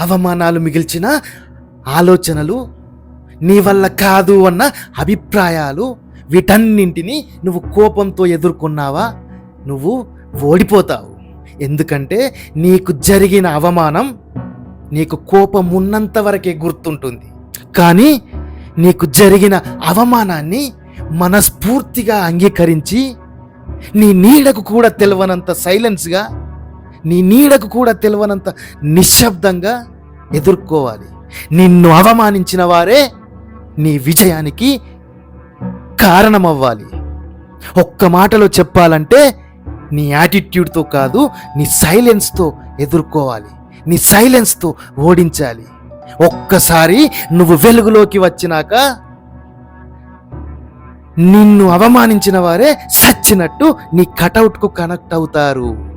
అవమానాలు మిగిల్చిన ఆలోచనలు నీ వల్ల కాదు అన్న అభిప్రాయాలు వీటన్నింటినీ నువ్వు కోపంతో ఎదుర్కొన్నావా? నువ్వు ఓడిపోతావు. ఎందుకంటే నీకు జరిగిన అవమానం నీకు కోపం ఉన్నంత వరకే గుర్తుంటుంది. కానీ నీకు జరిగిన అవమానాన్ని మనస్ఫూర్తిగా అంగీకరించి నీ నీడకు కూడా తెలవనంత సైలెన్స్గా నీ నీడకు కూడా తెలియనంత నిశ్శబ్దంగా ఎదుర్కోవాలి. నిన్ను అవమానించిన వారే నీ విజయానికి కారణమవ్వాలి. ఒక్క మాటలో చెప్పాలంటే నీ యాటిట్యూడ్తో కాదు నీ సైలెన్స్తో ఎదుర్కోవాలి. నీ సైలెన్స్తో ఓడించాలి. ఒక్కసారి నువ్వు వెలుగులోకి వచ్చినాక నిన్ను అవమానించిన వారే సచ్చినట్టు నీ కటౌట్కు కనెక్ట్ అవుతారు.